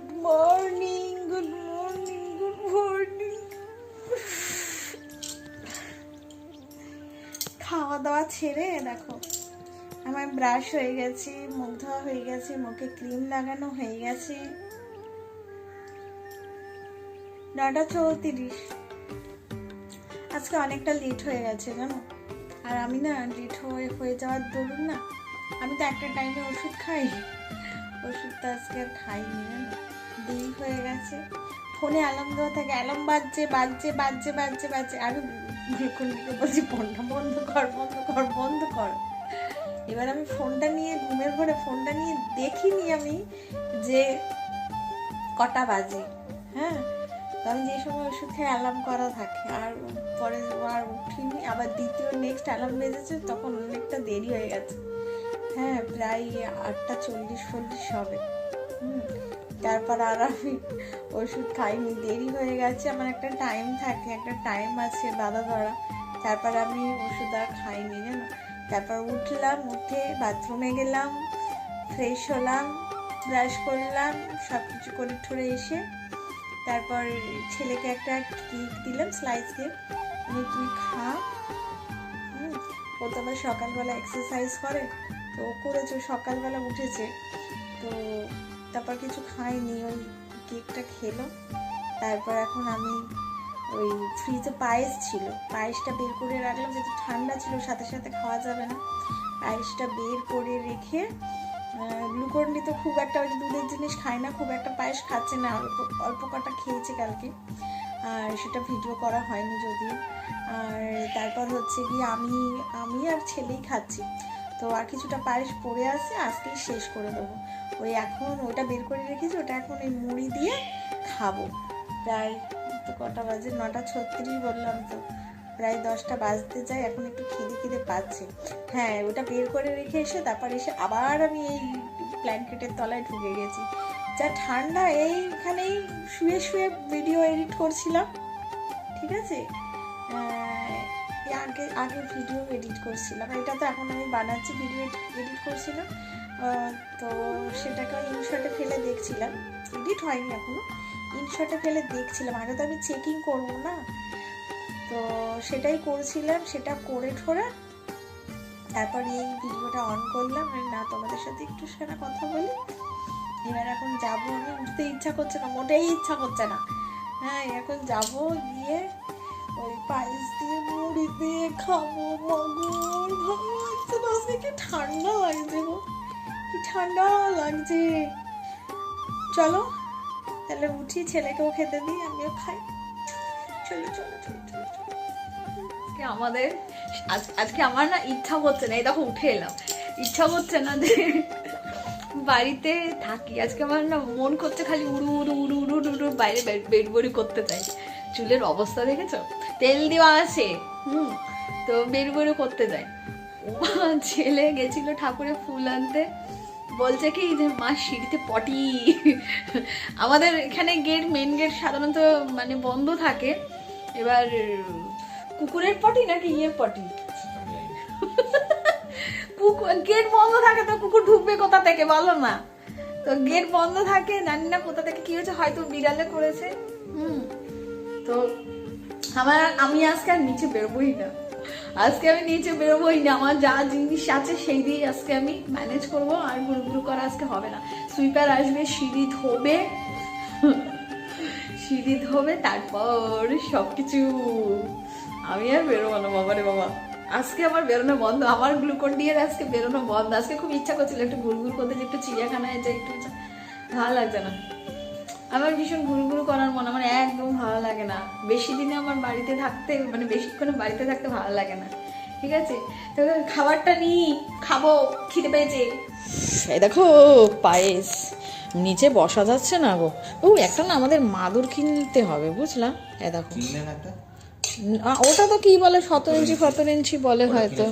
Good morning good morning good morning খাওয়া দাওয়া ছেড়ে, দেখো, আমার ব্রাশ হয়ে গেছে, মুখ ধোয়া হয়ে গেছে, মুখে ক্রিম লাগানো হয়ে গেছে। নটা চৌত্রিশ। আজকে অনেকটা লেট হয়ে গেছে, জানো? আর আমি না লেট হয়ে হয়ে যাওয়ার দরুন না, আমি তো একটা টাইমে ওষুধ খাই। ওষুধটা আজকে খাইনি, জানো? দেরি হয়ে গেছে। ফোনে অ্যালার্ম দেওয়া থাকে অ্যালার্ম বাজছে বাজছে বাজছে বাজছে বাজছে। আমি গ্লুকন্ডিকে বলছি, ফোনটা বন্ধ কর বন্ধ কর বন্ধ কর। এবার আমি ফোনটা নিয়ে, ঘুমের ঘরে ফোনটা নিয়ে দেখিনি আমি যে কটা বাজে হ্যাঁ? আমি যে সময় ওষুধ খেয়ে অ্যালার্ম করা থাকে, আর পরে আর উঠিনি, আবার দ্বিতীয় নেক্সট অ্যালার্ম বেজেছে, তখন অনেকটা দেরি হয়ে গেছে। হ্যাঁ প্রায় আটটা চল্লিশ ফল্লিশ হবে। হুম। তারপর আর আমি ওষুধ খাইনি, দেরি হয়ে গেছে, আমার একটা টাইম থাকে, একটা টাইম আছে বাধা ধরা, তারপর আমি ওষুধ আর খাইনি, জানো? তারপর উঠলাম, উঠে বাথরুমে গেলাম ফ্রেশ হলাম ব্রাশ করলাম সব কিছু করে ঠরে এসে তারপর ছেলেকে একটা কেক দিলাম স্লাইস কেক আমি তুই খা। ও তো আবার সকালবেলা এক্সারসাইজ করে, তো করেছে, সকালবেলা উঠেছে। তো তারপর কিছু খাইনি, ওই কেকটা খেলো। তারপর এখন আমি ওই ফ্রিজে পায়েস ছিল। পায়েসটা বের করে রাখলাম, যেহেতু ঠান্ডা ছিল, সাথে সাথে খাওয়া যাবে না। পায়েসটা বের করে রেখে গ্লুকন্ডি তো খুব একটা ওই দুধের জিনিস খায় না, খুব একটা পায়েস খাচ্ছে না, অল্প অল্প কটা খেয়েছে কালকে। আর সেটা ভিডিও করা হয়নি যদিও। আর তারপর হচ্ছে কি আমি আমি আর ছেলেই খাচ্ছি। তো আর কিছুটা পায়েস পড়ে আছে, আজকেই শেষ করে দেবো। ওই এখন ওটা বের করে রেখেছি, ওটা এখন এই মুড়ি দিয়ে খাব। প্রায় তো কটা বাজে, নটা ছত্রিশ বললাম তো। প্রায় দশটা বাজতে যায়, এখন একটু খিদে খিদে পাচ্ছে। হ্যাঁ ওটা বের করে রেখে এসে তারপর এসে আবার আমি এই ব্ল্যাঙ্কেটের তলায় ঢুকে গেছি। যা ঠান্ডা, এইখানেই শুয়ে শুয়ে ভিডিও এডিট করছিলাম। ঠিক আছে? আগে আগে ভিডিও এডিট করছিলাম। এটা তো এখন আমি বানাচ্ছি ভিডিও এডিট করছিলাম। তো সেটাকে ইনশটে ফেলে দেখছিলাম। এডিট হয়নি এখনও। ইনশটে ফেলে দেখছিলাম। আগে তো আমি চেকিং করব না। তো সেটাই করছিলাম, সেটা করে ঠোরে। তারপর এই ভিডিওটা অন করলাম। আর না, তোমাদের সাথে একটু সেটা কথা বলি। এবার এখন যাব, আমি উঠতে ইচ্ছা করছে না, মোটেই ইচ্ছা করছে না। হ্যাঁ এখন যাব গিয়ে ওই পায়েস দিয়ে মুড়ি দিয়ে খাব, মগর ভালো লাগছে না আজকে কি ঠান্ডা লাগছে গো। কি ঠান্ডা লাগছে। চলো, তাহলে উঠি, ছেলেকেও খেতে দিই, আমিও খাই। চলো চলো চলো চলো আজকে আমাদের, আজ- আজকে আমার না ইচ্ছা করছে না, এই দেখো উঠে এলাম। ইচ্ছা করছে না যে বাড়িতে থাকি। আজকে আমার না মন করছে খালি উড়ু উড়ু উড়ু উড়ু উড়ু বাইরে বেড- বেড বড়ি করতে চাই। চুলের অবস্থা দেখেছ? তেল দেওয়া আছে। হুম তো বেড বড়ি করতে যায় ছেলে গেছিল ঠাকুরের ফুল আনতে। বলছে কি যে মা সিঁড়িতে পটি। আমাদের এখানে গেট মেন গেট সাধারণত মানে বন্ধ থাকে। এবার কুকুরের পটি নাকি ইয়ে পটি? কুকুর গেট বন্ধ থাকে তো কুকুর ঢুকবে কোথা থেকে বলো না? তো গেট বন্ধ থাকে জানি না কোথা থেকে কি হয়েছে হয়তো বিড়ালে করেছে। হুম তো আমার, আমি আজকে আর নিচে বেরোবই না। আজকে আমি নিচে বেরোবই না। আমার যা জিনিস আছে সেই দিয়ে আজকে আমি ম্যানেজ করব। আর গুরু করা আজকে হবে না। সুইপার আসবে, সিঁড়ি ধোবে। সিঁড়ি ধোবে, তারপর সবকিছু। আমি আর বেরোবো না, বাবা রে বাবা। আজকে আমার বেরোনো বন্ধ। আমার গ্লুকন ডিয়ের আজকে বেরোনো বন্ধ। আজকে খুব ইচ্ছা করছিল একটু ঘুরঘুর করতে, যে একটু চিড়িয়াখানায় যাই, একটু ভালো লাগছে না। আমার ভীষণ ঘুরঘুর করার মনে আমার একদম ভালো লাগে না। বেশি দিনে আমার বাড়িতে থাকতে মানে বেশিক্ষণ বাড়িতে থাকতে ভালো লাগে না। ঠিক আছে? তো খাবারটা নিই খাব খিদে পেয়েছে। এই দেখো পায়েস। নিচে বসা যাচ্ছে না গো। ও একটা না আমাদের মাদুর কিনতে হবে বুঝলাম এ দেখো। ওটা তো কি বলে সতেরো ইঞ্চি সতেরো ইঞ্চি বলে হয়তো।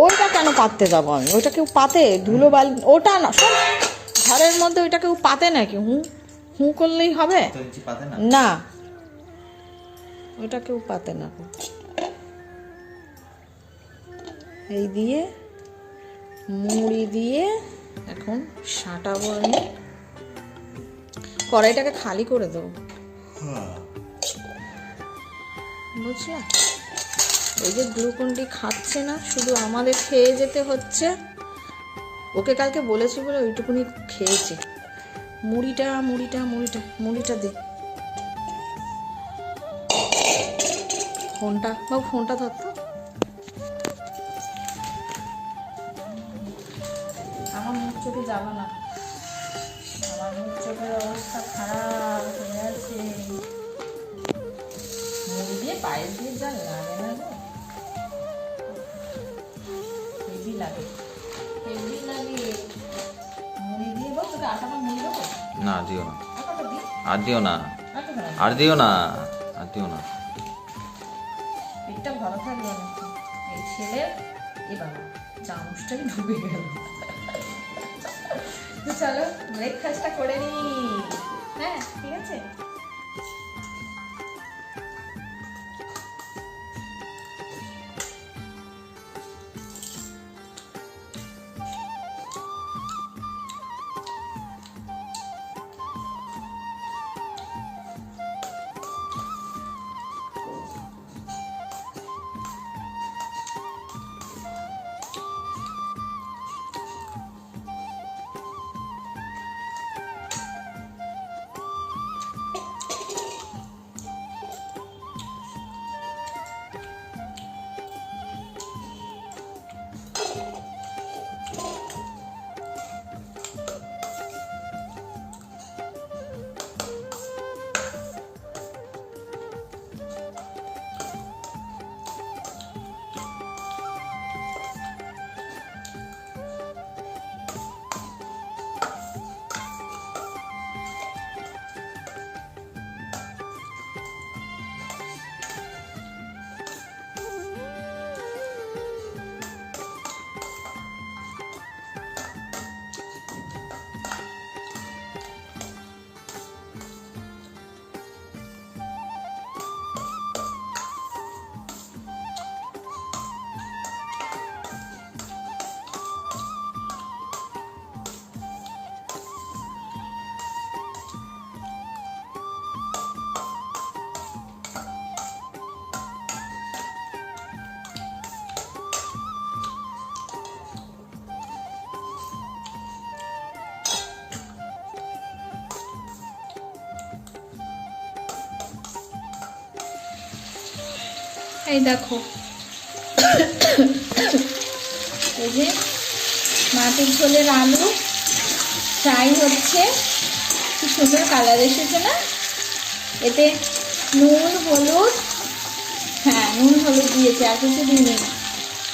ওটা কেন পাততে যাব আমি? ওটা কেউ পাতে? ধুলো বালি ওটা না ঘরের মধ্যে ওইটা কেউ পাতে নাকি? হু হু করলেই হবে? না? ওটা কেউ পাতে না। এই দিয়ে মুড়ি দিয়ে এখন সাঁটাবো আমি। কড়াইটাকে খালি করে দেবো। বুঝলা? এই যে গ্লুকন্ডি খাচ্ছে না শুধু আমাদের খেয়ে যেতে হচ্ছে। ওকে কালকে বলেছি বলে ওইটুকুনি খেয়েছে। মুড়িটা মুড়িটা মুড়িটা মুড়িটা দে। ফোনটা, বাবু ফোনটা ধরতো আমার মুখ চোখে যাবে না। আমার মুখ চোখের অবস্থা খারাপ হয়ে আছে মুড়ি দিয়ে পায়ে দিয়ে যা না না, দিও না। আর দিও না। আর দিও না। আর দিও না। পেটটা চলো ব্রেকফাস্টটা করে নি হ্যাঁ ঠিক আছে? এই দেখো। এই যে মাটির ঝোলের আলু ফ্রাই হচ্ছে কি সুন্দর কালার এসেছে না? এতে নুন, হলুদ হ্যাঁ নুন, হলুদ দিয়েছে, আর কিছু দিইনি।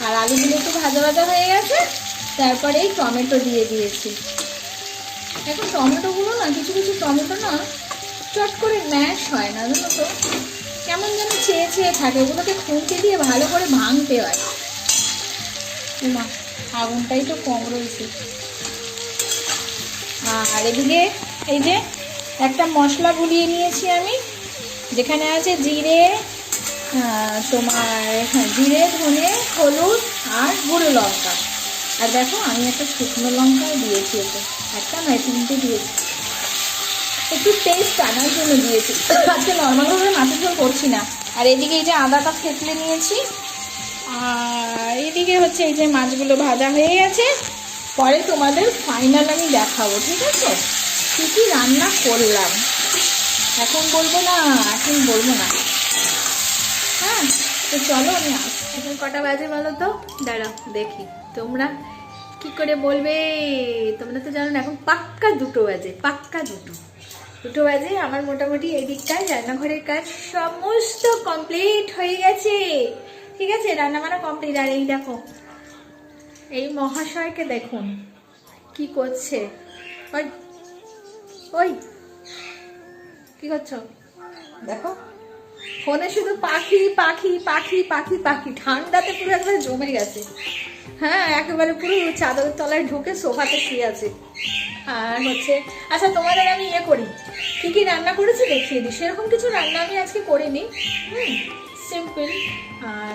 আর আলুগুলো একটু ভাজা ভাজা হয়ে গেছে, তারপরে এই টমেটো দিয়ে দিয়েছি। এখন টমেটোগুলো না, কিছু কিছু টমেটো না চট করে ম্যাশ হয় না, জানো তো? কেমন যেন চেয়ে চেয়ে থাকে, ওগুলোকে খুঁটে দিয়ে ভালো করে ভাঙতে হয়। উমা, আগুনটাই তো কম রয়েছে। আর এদিকে, এই যে একটা মশলা গুলিয়ে নিয়েছি আমি, যেখানে আছে জিরে তোমার হ্যাঁ জিরে, ধনে, হলুদ আর গুঁড়ো লঙ্কা। আর দেখো, আমি একটা শুকনো লঙ্কাও দিয়েছি এতে, একটা নয়, তিনটে দিয়েছি। একটু টেস্ট আনার জন্য দিয়েছি। আজকে নর্মালভাবে মাছের ঝোল করছি না। আর এদিকে এই যে আদাটা থেতলে নিয়েছি। আর এদিকে হচ্ছে এই যে মাছগুলো ভাজা হয়ে গেছে। পরে তোমাদের ফাইনাল আমি দেখাবো, ঠিক আছে? কী কী রান্না করলাম। এখন বলব না, এখন বলব না। হ্যাঁ তো চলো আমি এখন কটা বাজে বলো তো? দাঁড়াও, দেখি। তোমরা কি করে বলবে? তোমরা তো জানো না, এখন পাক্কা দুটো বাজে, পাক্কা দুটো। দুটো বাজে, আমার মোটামুটি এই দিকটায় রান্নাঘরের কাজ সমস্ত কমপ্লিট হয়ে গেছে। ঠিক আছে রান্না বান্না কমপ্লিট আর এই দেখো, এই মহাশয়কে দেখুন, কি করছে। ওই ওই, কি করছ? দেখো, ফোনে শুধু পাখি পাখি পাখি পাখি পাখি, ঠান্ডাতে পুরো একবারে জমে গেছে। হ্যাঁ একেবারে পুরো চাদরের তলায় ঢুকে সোফাতে শুয়ে আছে। আর হচ্ছে আচ্ছা তোমাদের আমি ইয়ে করি। কি কি রান্না করেছি দেখিয়ে দিই। সেরকম কিছু রান্না আমি আজকে করিনি। হুম সিম্পল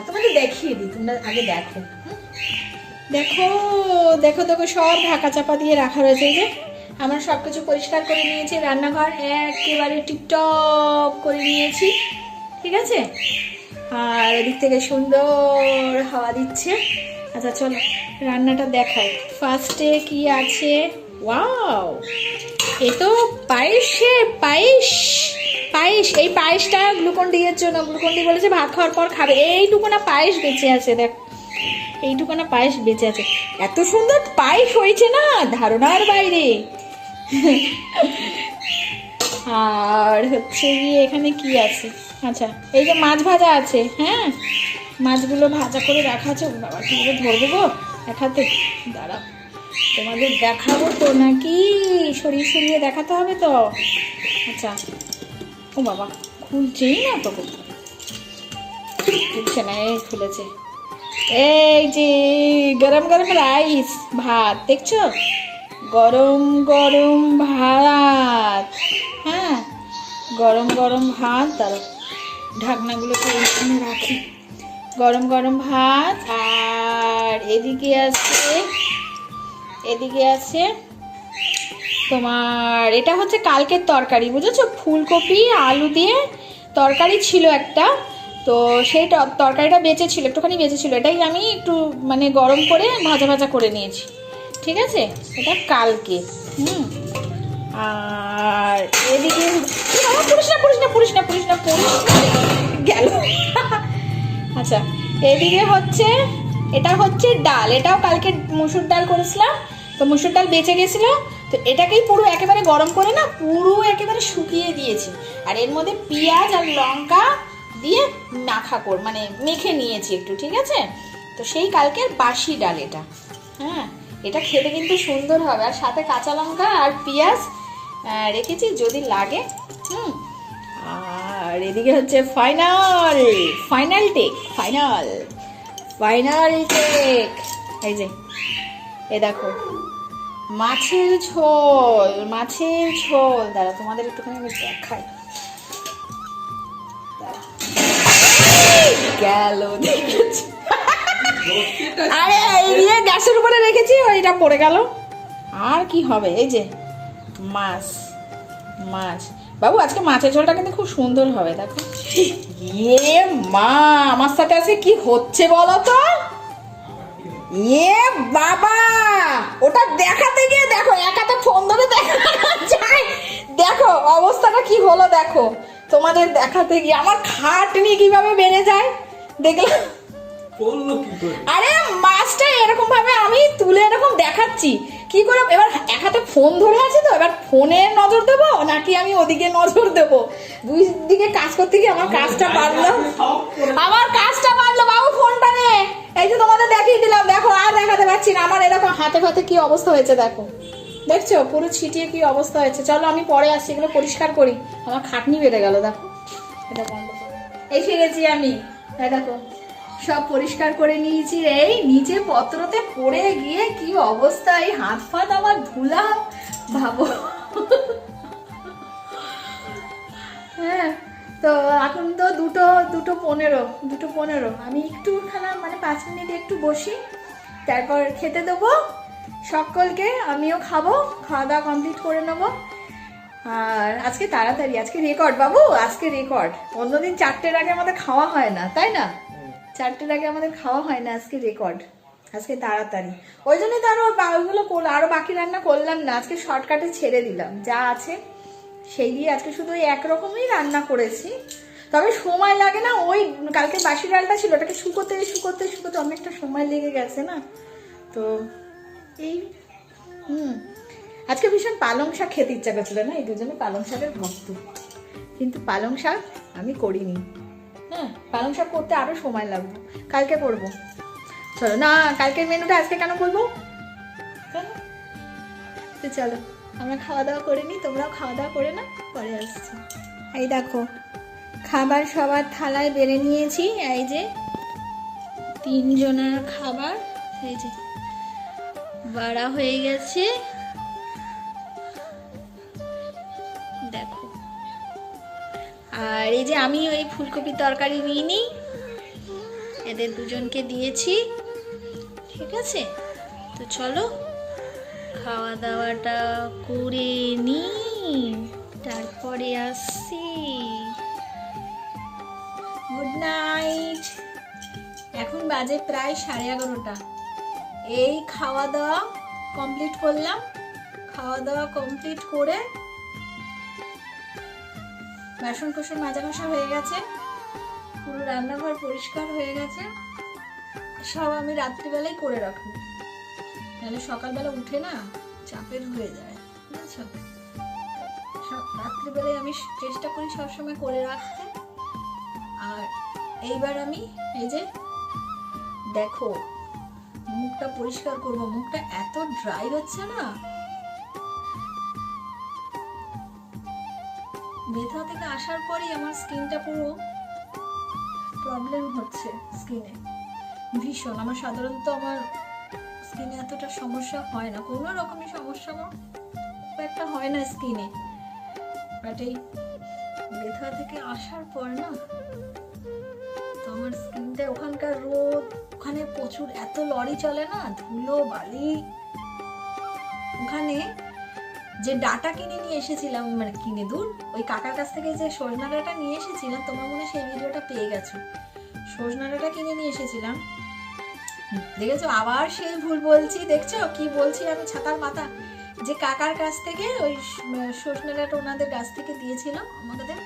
তোমাদের দেখিয়ে দিই, তোমরা আগে দেখো? দেখো দেখো দেখো, সব ঢাকা চাপা দিয়ে রাখা রয়েছে যে। আমার সব কিছু পরিষ্কার করে নিয়েছি, রান্নাঘর একেবারে টিপটপ করে নিয়েছি। ঠিক আছে? আর এদিক থেকে সুন্দর হাওয়া দিচ্ছে। আচ্ছা চলো, রান্নাটা দেখাই। ফার্স্টে কি আছে? ওয়াও এ তো পায়েসে, পায়েস পায়েস। এই পায়েসটা গ্লুকন এর জন্য। গ্লুকন ডি বলেছে ভাত খাওয়ার পর খাবে। এইটুকু না পায়েস বেঁচে আছে, দেখ। এইটুকু না পায়েস বেঁচে আছে। এত সুন্দর পায়েস হয়েছে না, ধারণার বাইরে। আর হচ্ছে গিয়ে এখানে কি আছে? আচ্ছা এই যে মাছ ভাজা আছে হ্যাঁ? মাছগুলো ভাজা করে রাখা আছে। বাবা কীভাবে ধরবো গো? হাতে দাঁড়াও। তোমাদের দেখাবো তো নাকি? শরীর সরিয়ে দেখাতে হবে তো। আচ্ছা। ও বাবা, খুলছেই না তো খুলছে না, এই খুলেছে। এই যে, গরম গরম রাইস, ভাত, দেখছ? গরম গরম ভাত। হ্যাঁ গরম গরম ভাত। তার ঢাকনাগুলোকে এখানে রাখি। গরম গরম ভাত আর এদিকে আছে এদিকে আছে তোমার, এটা হচ্ছে কালকের তরকারি, বুঝেছ? ফুলকপি, আলু দিয়ে তরকারি ছিল একটা, তো সেই তরকারিটা বেঁচে ছিল একটুখানি বেঁচে ছিল এটাই আমি একটু মানে গরম করে ভাজা ভাজা করে নিয়েছি, ঠিক আছে? এটা কালকে, হুম। আর এদিকে পুরিস না পুরিস না পুরিস না পুরিস না, পুরিস গেল। আচ্ছা এদিকে হচ্ছে, এটা হচ্ছে ডাল, এটাও কালকে মুসুর ডাল করেছিলাম, তো মুসুর ডাল বেঁচে গেছিল, তো এটাকেই পুরো একেবারে গরম করে না, পুরো একেবারে শুকিয়ে দিয়েছি। আর এর মধ্যে পেঁয়াজ আর লঙ্কা দিয়ে মাখা কর মানে মেখে নিয়েছি একটু, ঠিক আছে? তো সেই কালকের বাসি ডাল এটা। হ্যাঁ এটা খেতে কিন্তু সুন্দর হবে। আর সাথে কাঁচা লঙ্কা আর পেঁয়াজ রেখেছি, যদি লাগে, হুম আর এদিকে হচ্ছে final final take final final take এই যে, এ দেখো, মাছের ঝোল মাছের ঝোল। দাঁড়া, তোমাদের একটুখানি আমি দেখাই। গেল আরে, এই দিয়ে গ্যাসের উপরে রেখেছি ওইটা পড়ে গেল। আর কি হবে? এই যে, মাছ মাছ। বাবু আজকে মাছের ঝোলটা কিন্তু খুব সুন্দর হবে দেখো। ইয়ে মা আমার সাথে আজকে কি হচ্ছে বলো তো? ইয়ে বাবা ওটা দেখাতে গিয়ে দেখো একাতে ফোন ধরে দেখা যায় দেখো অবস্থাটা কি হলো দেখো। তোমাদের দেখাতে গিয়ে আমার খাটনি কীভাবে বেড়ে যায় দেখলাম। আরে মাছটা এরকম ভাবে আমি তুলে এরকম দেখাচ্ছি। কি করে? এবার এক হাতে ফোন ধরে আছে তো, এবার ফোনে নজর দেবো নাকি আমি ওদিকে নজর দেবো? দুই দিকে কাজ করতে গিয়ে আমার কাজটা বাড়লো আমার কাজটা বাড়লো বাবু ফোনটা নে। এই যে তোমাদের দেখিয়ে দিলাম, দেখো, আর দেখাতে পারছি না। আমার এরকম হাতে ফাতে কি অবস্থা হয়েছে, দেখো। দেখছ? পুরো ছিটিয়ে কি অবস্থা হয়েছে? চলো, আমি পরে আসছি, এগুলো পরিষ্কার করি। আমার খাটনি বেড়ে গেল, দেখো। এটা বন্ধ এসে গেছি আমি। এই দেখো সব পরিষ্কার করে নিয়েছি এই নিচে পত্রতে পড়ে গিয়ে কি অবস্থা? এই হাত ফাত আমার ধুলা। ভাবো। হ্যাঁ তো এখন তো দুটো দুটো পনেরো দুটো পনেরো। আমি একটু খানা মানে পাঁচ মিনিট একটু বসি। তারপর খেতে দেবো। সকলকে আমিও খাব, খাওয়া দাওয়া কমপ্লিট করে নেব। আর আজকে তাড়াতাড়ি, আজকে রেকর্ড বাবু, আজকে রেকর্ড অন্যদিন চারটের আগে আমাদের খাওয়া হয় না, তাই না? চারটের আগে আমাদের খাওয়া হয় না, আজকে রেকর্ড আজকে তাড়াতাড়ি। ওই জন্যই তো আরও বা- ওইগুলো আরও বাকি রান্না করলাম না, আজকে শর্টকাটে ছেড়ে দিলাম। যা আছে, সেই দিয়ে আজকে শুধু ওই একরকমই রান্না করেছি। তবে সময় লাগে না, ওই কালকে বাসি ডালটা ছিল, ওটাকে শুকোতে শুকোতে শুকোতে অনেকটা সময় লেগে গেছে না? তো এই, হুম। আজকে ভীষণ পালং শাক খেতে ইচ্ছা করছিল না, এই দুজনে পালং শাকের ভক্ত। কিন্তু পালং শাক আমি করিনি। হ্যাঁ পালং শাক করতে আরও সময় লাগবে। কালকে করব। চলো না কালকের মেনুটা আজকে কেন করব কেন? তো চলো আমরা খাওয়া দাওয়া করে নিই তোমরাও খাওয়া দাওয়া করে না পরে আসছি। এই দেখো খাবার সবার থালায় বেড়ে নিয়েছি এই যে তিনজনের খাবার এই যে বাড়া হয়ে গেছে। আর এই যে আমি ওই ফুলকপির তরকারি নিয়ে নিই। এদের দুজনকে দিয়েছি। ঠিক আছে? তো চলো খাওয়া দাওয়াটা করে নি তারপরে আসছি। গুড নাইট এখন বাজে প্রায় সাড়ে এগারোটা। এই খাওয়া দাওয়া কমপ্লিট করলাম। খাওয়া দাওয়া কমপ্লিট করে বাসন কোসন মাজা ঘষা হয়ে গেছে। পুরো রান্নাঘর পরিষ্কার হয়ে গেছে। সব আমি রাত্রিবেলাই করে রাখব। তাহলে সকালবেলা উঠে না চাপের হয়ে যায় রাত্রিবেলায় আমি চেষ্টা করি সবসময় করে রাখতে। আর এইবার আমি এই যে দেখো, মুখটা পরিষ্কার করব। মুখটা এত ড্রাই হচ্ছে না। আসার পরেই আমার স্কিনটা পুরো প্রবলেম হচ্ছে স্কিনে ভীষণ। আমার সাধারণত আমার স্কিনে এতটা সমস্যা হয় না। কোনো রকমের সমস্যা আমার খুব একটা হয় না স্কিনে বাট এই বেথা থেকে আসার পর না, তো আমার স্কিনটা ওখানকার রোদ, ওখানে প্রচুর, এত লরি চলে না, ধুলো, বালি। ওখানে যে ডাটা কিনে নিয়ে এসেছিলাম মানে কিনে দূর, ওই কাকার কাছ থেকে যে সজনা ডাটা নিয়ে এসেছিলাম, তোমার মনে সেই ভিডিওটা পেয়ে গেছো। সজনা ডাটা কিনে নিয়ে এসেছিলাম। দেখেছ? আবার সেই ভুল বলছি, দেখছ? কি বলছি আমি ছাতার মাথা? যে কাকার কাছ থেকে ওই সজনা ডাটা ওনাদের গাছ থেকে দিয়েছিল আমাদের,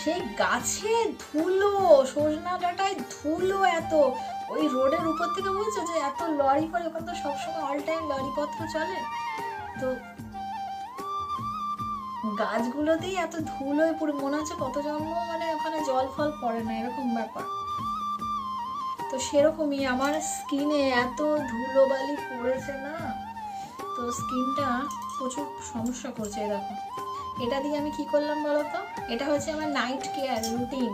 সেই গাছে ধুলো, সজনা ডাটায় ধুলো এত। ওই রোডের উপর থেকে বলছো যে এত লরি করে, ওখানে তো সবসময় অল টাইম লরিপত্র চলে। তো গাছগুলোতেই এত ধুলোয় পুরো, মনে হচ্ছে কত জন্ম মানে ওখানে জল ফল পড়ে না, এরকম ব্যাপার। তো সেরকমই আমার স্কিনে এত ধুলোবালি পড়েছে না, তো স্কিনটা প্রচুর সমস্যা করছে দেখো। এটা দিয়ে আমি কি করলাম বলো তো? এটা হচ্ছে আমার নাইট কেয়ার রুটিন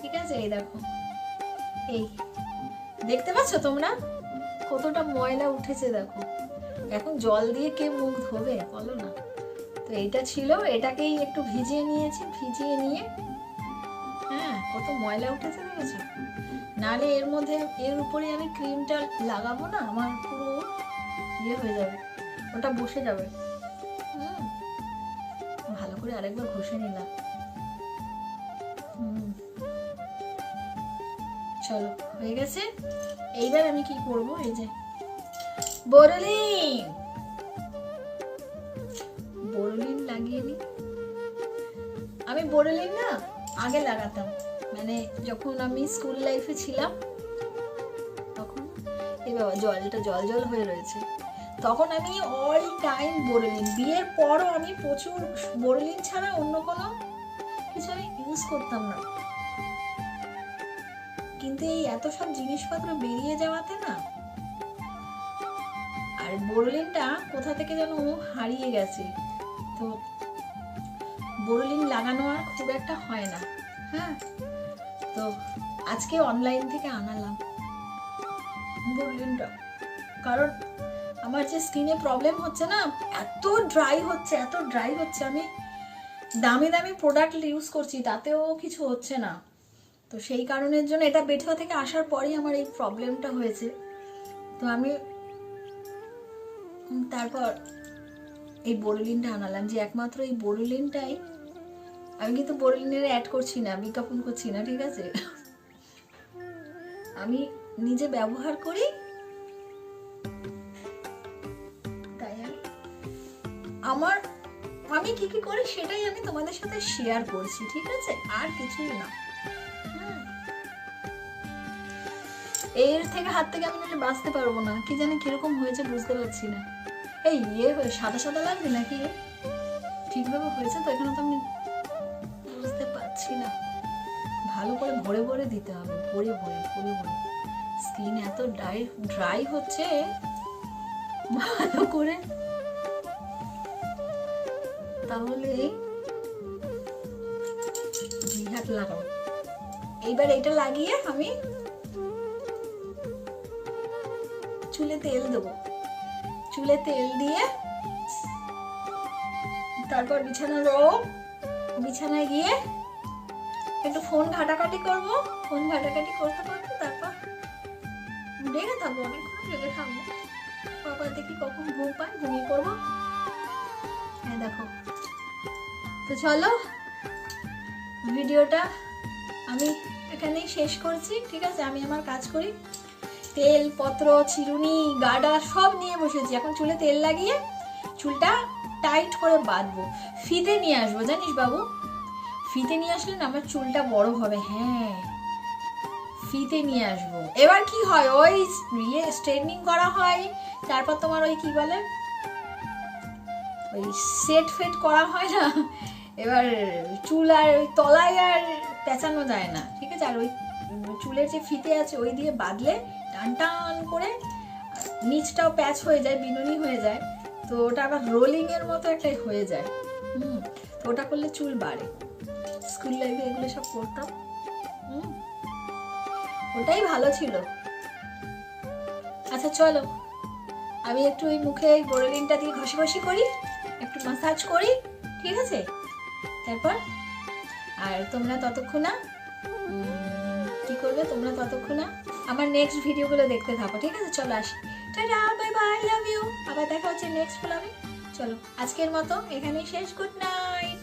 ঠিক আছে? এই দেখো। এই, দেখতে পাচ্ছ তোমরা? কতটা ময়লা উঠেছে, দেখো। এখন জল দিয়ে কে মুখ ধোবে, বলো না। তো এইটা ছিল, এটাকেই একটু ভিজিয়ে নিয়েছি, ভিজিয়ে নিয়ে হ্যাঁ কত ময়লা উঠেছে দেখেছ নাহলে এর মধ্যে, এর উপরে আমি ক্রিমটা লাগাবো না, আমার পুরো ইয়ে হয়ে যাবে, ওটা বসে যাবে। হুম, ভালো করে আরেকবার ঘষে নিলাম। চলো, হয়ে গেছে। এইবার আমি কি করব, এই যে, বোরলিন! বোরলিন না আগে লাগাতাম। মানে যখন আমি স্কুল লাইফে ছিলাম, তখন এই বাবা জলটা জল জল হয়ে রয়েছে। তখন আমি অল টাইম বোরলিন বিয়ের পরও আমি প্রচুর বোরলিন ছাড়া অন্য কোনো কিছু আমি ইউজ করতাম না। কিন্তু এই এত সব জিনিসপত্র বেরিয়ে যাওয়াতে না আর বোরলিনটা কোথা থেকে যেন হারিয়ে গেছে। তো বোরলিন লাগানো আর খুব একটা হয় না হ্যাঁ? তো আজকে অনলাইন থেকে আনালাম বোরলিনটা। কারণ আমার যে স্কিনে প্রবলেম হচ্ছে না, এত ড্রাই হচ্ছে, এত ড্রাই হচ্ছে, আমি দামি দামি প্রোডাক্ট ইউজ করছি, তাতেও কিছু হচ্ছে না। তো সেই কারণের জন্য এটা বেঠুয়া থেকে আসার পরেই আমার এই প্রবলেমটা হয়েছে। তো আমি তারপর এই বোরলিনটা আনালাম, যে একমাত্র এই বোরলিনটাই আমি কিন্তু বোরলিনের অ্যাড করছি না বিজ্ঞাপন করছি না, ঠিক আছে? আমি নিজে ব্যবহার করি। তাই আমি, আমার, আমি কি কি করি সেটাই আমি তোমাদের সাথে শেয়ার করছি, ঠিক আছে? আর কিছুই না। এর থেকে হাত থেকে আমি বাঁচতে পারব না। কি জানি কীরকম হয়েছে বুঝতে পারছি না। এই ইয়ে সাদা সাদা লাগবে নাকি? ঠিকভাবে হয়েছে তো? এখানে তো আমি পারছি না। ভালো করে ভরে ভরে দিতে হবে, ভরে ভরে ভরে ভরে। স্কিন এত ড্রাই ড্রাই হচ্ছে, ভালো করে। তাহলে হাত লাগাও। এইবার এটা লাগিয়ে আমি চুলে তেল দেবো। চুলে তেল দিয়ে তারপর বিছানা রো বিছানায় গিয়ে একটু ফোন ঘাটাঘাটি করব। ফোন ঘাটাঘাটি করতে করতে তারপর ডেকে থাকব অনেকক্ষণ রেগে থাকব পর দেখি কখন ঘুম পাই ঘুমিয়ে পড়ব। হ্যাঁ দেখো। তো চলো, ভিডিওটা আমি এখানেই শেষ করছি, ঠিক আছে? আমি আমার কাজ করি। তেল, পত্র, চিরুনি গাডা সব নিয়ে বসেছি। এখন চুলে তেল লাগিয়ে চুলটা টাইট করে বাঁধবো। ফিতে নিয়ে আসব, জানিস বাবু? ফিতে নিয়ে আসলে না আমার চুলটা বড় হবে হ্যাঁ। ফিতে নিয়ে আসব। এবার কি হয়? ওই ইয়ে স্ট্রেটনিং করা হয়, তারপর তোমার ওই কি বলে? ওই সেট ফেট করা হয় না? এবার চুল আর ওই তলায় আর পেঁচানো যায় না, ঠিক আছে? আর ওই চুলের যে ফিতে আছে, ওই দিয়ে বাঁধলে টান টান করে নিচটাও প্যাচ হয়ে যায়, বিনুনি হয়ে যায়। তো ওটা আবার রোলিংয়ের মতো একটা হয়ে যায়। হুম, তো ওটা করলে চুল বাড়ে। স্কুল লাইফে এগুলো সব করতাম। ওটাই ভালো ছিল। আচ্ছা চলো। আমি একটু ওই মুখে গোড়ালিনটা দিয়ে ঘষি ঘষি করি, একটু মাসাজ করি, ঠিক আছে? তারপর, আর তোমরা ততক্ষণ না কি করবে তোমরা ততক্ষণ না আমার নেক্সট ভিডিওগুলো দেখতে থাকো, ঠিক আছে? চলো আসি। বাই বাই লাভ ইউ আবার দেখা হচ্ছে নেক্সট ব্লগে চলো, আজকের মতো এখানেই শেষ। Good night